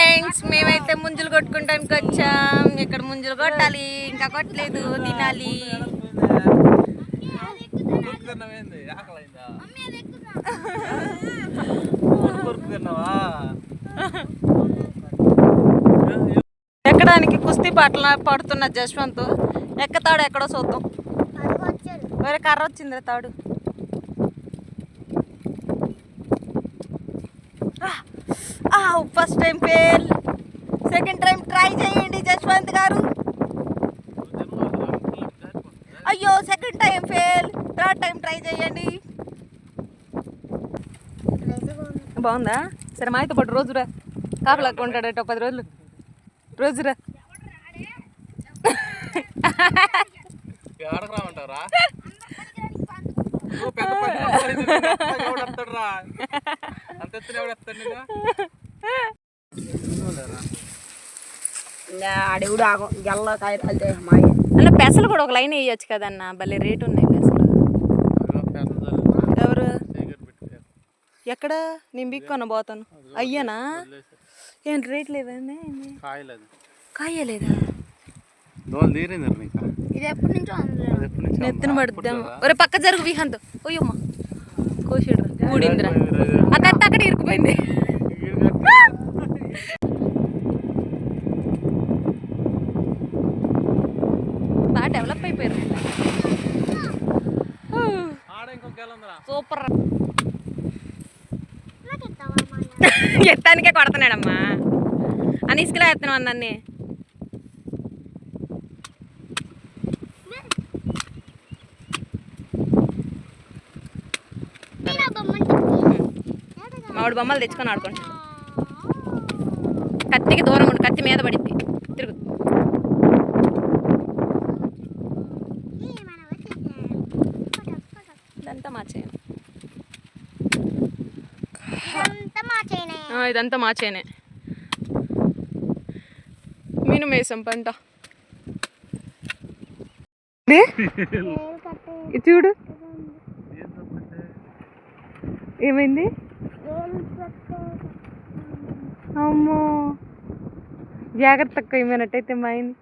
Friends మేమైతే ముంజులు కొట్టుకుంటానికి వచ్చాం. ఇక్కడ ముంజులు కొట్టాలి? ఇంకా కొట్టలేదు తినాలి. ఎక్కడానికి కుస్తీ పాటలు పడుతున్న జశ్వంత్. ఎక్కతాడు ఎక్కడో చూద్దాం. వేరే కర్ర వచ్చింది తాడు. First time fail second time try చేయండి జశ్వంత్ గారు. అయ్యో second time fail third time try చేయండి. బాగుందా? సరే మాతో పాటు రోజురా కాపలాగా ఉంటాడట పది రోజులు. రోజురా? అంత అడుగుడు ఆగం. గెల్ల కాయలు మాయ. అన్న పెసలు కూడా ఒక లైన్ వేయచ్చు కదన్న. భలే రేటు ఉన్నాయి పెసలు. ఎవరు. ఎక్కడ? నేను బిక్కొన పోతాను. అయ్యానా? ఏంటి రేట్ లేదండి కాయలేదా? ఇది ఎప్పటి నుంచో నెత్తిన పడుద్దాం. ఒరే పక్క జరుగు విహంత్. ఓయమ్మ. కోసిడ్రు ఊడిందిరా అక్క అత్త అక్కడ ఇరుకుపోయింది సూపర్. ఎత్తానికే కొడుతున్నాడమ్మా. అని ఇసుకలా ఎత్తున్నావు అన్నీ మామిడి బొమ్మలు తెచ్చుకొని ఆడుకుంటా కత్తికి దూరం ఉండు కత్తి మీద పడిద్ది. తిరుగు ఇదంతా మా చేయను ఆ, ఇదంతా మా చేనే. మీను మేసం పంట. చూడు. ఏమైంది? అమ్మో. జాగ్రత్త ఏమైనట్టయితే మా ఆయన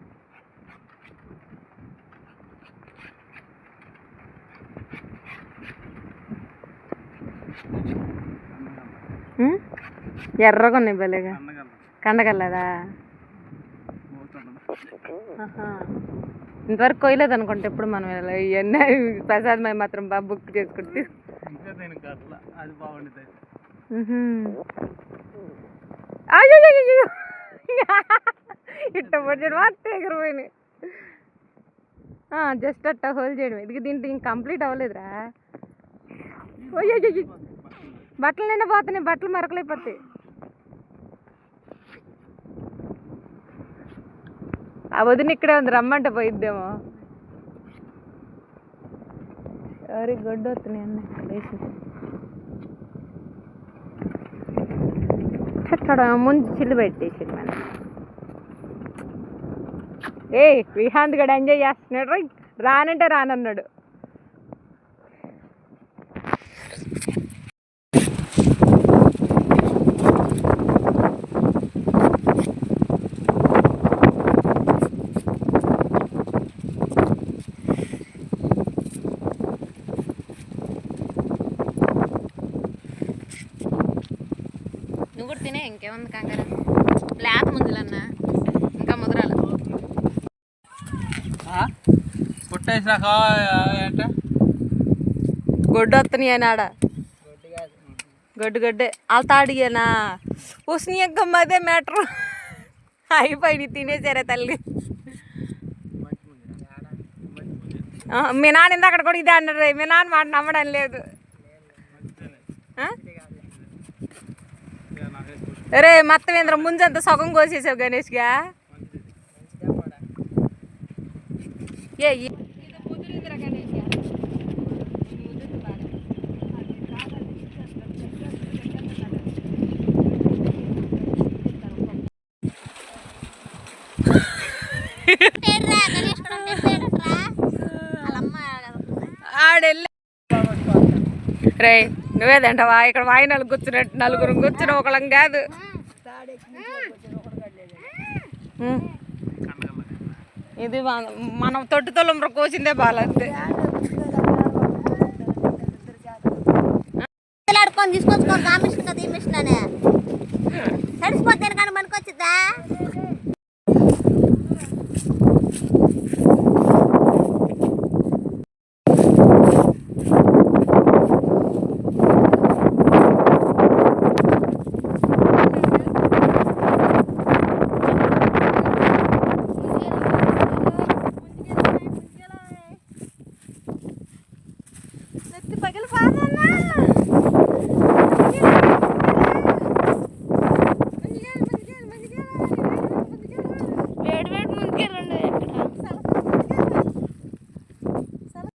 ఉం? ఎర్రగా ఉన్నాయి భలేగా కండగల్లదా. ఇంతవరకు కొయ్యలేదు అనుకుంటే ఎప్పుడు మనం ఇవన్నీ ప్రసాద్ మై మాత్రం బాగా బుక్ చేసుకుంటే అయ్యో ఇట్ట పొడి మొత్తం ఎగిరిపోయినాయి. జస్ట్ అట్ట హోల్ చేయడం. ఇది దీంట్లో ఇంక కంప్లీట్ అవ్వలేదురా. బట్టలు నిండా పోతున్నాయి. బట్టలు మరకలైపోతాయి ఆ వదిన ఇక్కడే ఉంది రమ్మంటే పోయిద్దేమో. ఎవరి గొడ్డు వస్తున్నాయి అన్న అక్కడ ముందు చిల్లు పెట్టేసి మన ఏ విహాంత్ గడు ఎంజాయ్ చేస్తున్నాడు రా రానంటే రానన్నాడు. తినే ఇంకేముంది కంగారు. లేత ముందులన్నా. ఇంకా ముదరాలు. పుట్టేసినాక అంటే గొడ్డు వస్తున్నాయి ఆడ. గొడ్డు గొడ్డే. వాళ్ళ తాడియేనా ఉసిని అదే మ్యాటర్. అయిపోయి తినేసారే తల్లి. ఆ, మీ నాన్న ఇందాక కూడా ఇదే అన్నాడు రే. మీ నాన్న మాట నమ్మడం లేదు. ఆ? రే మత్తమేంద్ర ముంజంతా సగం కోసేసావు గణేష్గా ఏ ఆడెళ్ళి. రే నువ్వేదంటవా ఇక్కడ వాయినలు కూర్చున్నట్టు నలుగురు కూర్చుని ఒకళ్ళం కాదు. ఇది మనం తొట్టు తొలంబ్ర కోసిందే బాగాలంతే తీసుకొచ్చుకోవాలి ఆ మిషన్ కదా ఈ మిషన్ అనే తడిసిపోతే కానీ మనకొచ్చిద్దా?